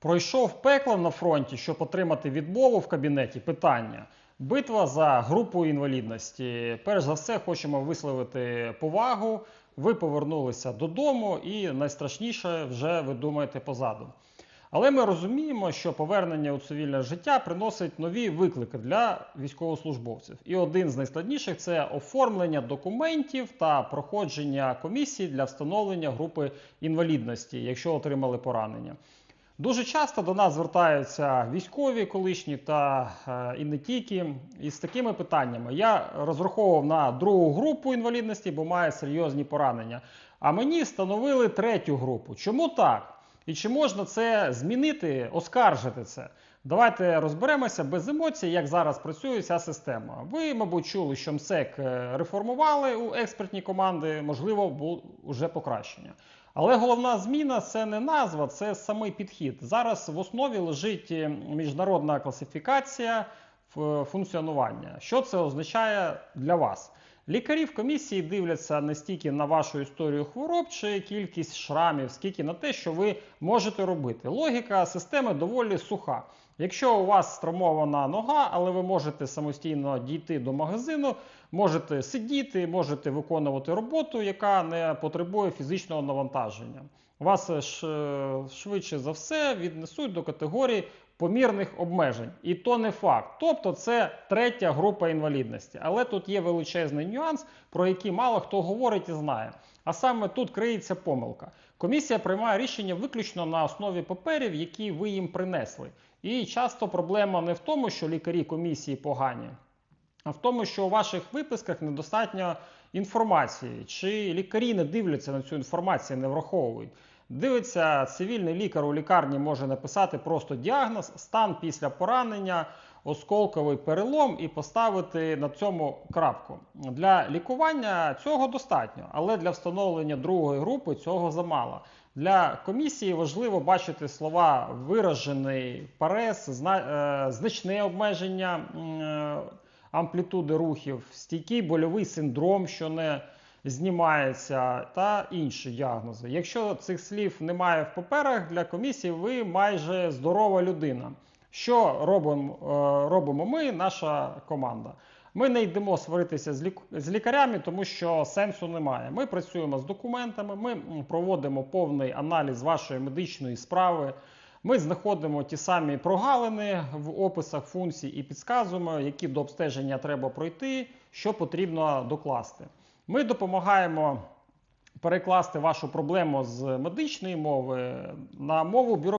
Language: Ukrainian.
Пройшов пеклом на фронті, щоб отримати відмову в кабінеті. Питання. Битва за групу інвалідності. Перш за все, хочемо висловити повагу. Ви повернулися додому, і найстрашніше вже ви думаєте позаду. Але ми розуміємо, що повернення у цивільне життя приносить нові виклики для військовослужбовців. І один з найскладніших це оформлення документів та проходження комісії для встановлення групи інвалідності, якщо отримали поранення. Дуже часто до нас звертаються військові колишні та е, і не тільки із такими питаннями. Я розраховував на другу групу інвалідності, бо має серйозні поранення. А мені встановили третю групу. Чому так? І чи можна це змінити, оскаржити це? Давайте розберемося без емоцій, як зараз працює ця система. Ви, мабуть, чули, що МСЕК е, реформували у експертні команди, можливо, було вже покращення. Але головна зміна це не назва, це самий підхід. Зараз в основі лежить е, міжнародна класифікація функціонування. Що це означає для вас? Лікарі в комісії дивляться не стільки на вашу історію хвороб чи кількість шрамів, скільки на те, що ви можете робити. Логіка системи доволі суха. Якщо у вас стромована нога, але ви можете самостійно дійти до магазину, можете сидіти, можете виконувати роботу, яка не потребує фізичного навантаження. Вас е, швидше за все віднесуть до категорії помірних обмежень. І то не факт. Тобто це третя група інвалідності. Але тут є величезний нюанс, про який мало хто говорить і знає. А саме тут криється помилка. Комісія приймає рішення виключно на основі паперів, які ви їм принесли. І часто проблема не в тому, що лікарі комісії погані, в тому, що у ваших виписках недостатньо інформації, чи лікарі не дивляться на цю інформацію, не враховують. Дивиться, цивільний лікар у лікарні може написати просто діагноз, стан після поранення, осколковий перелом і поставити на цьому крапку. Для лікування цього достатньо, але для встановлення другої групи цього замало. Для комісії важливо бачити слова виражений парез, е, значне обмеження амплітуди рухів, стійкий больовий синдром, що не знімається, та інші діагнози. Якщо цих слів немає в паперах для комісії, ви майже здорова людина. Що робимо, е, робимо ми, наша команда? Ми не йдемо сваритися з, лік... з лікарями, тому що сенсу немає. Ми працюємо з документами, ми проводимо повний аналіз вашої медичної справи. Ми знаходимо ті самі прогалини в описах функцій і підказуємо, які до обстеження треба пройти, що потрібно докласти. Ми допомагаємо перекласти вашу проблему з медичної мови на мову бюро.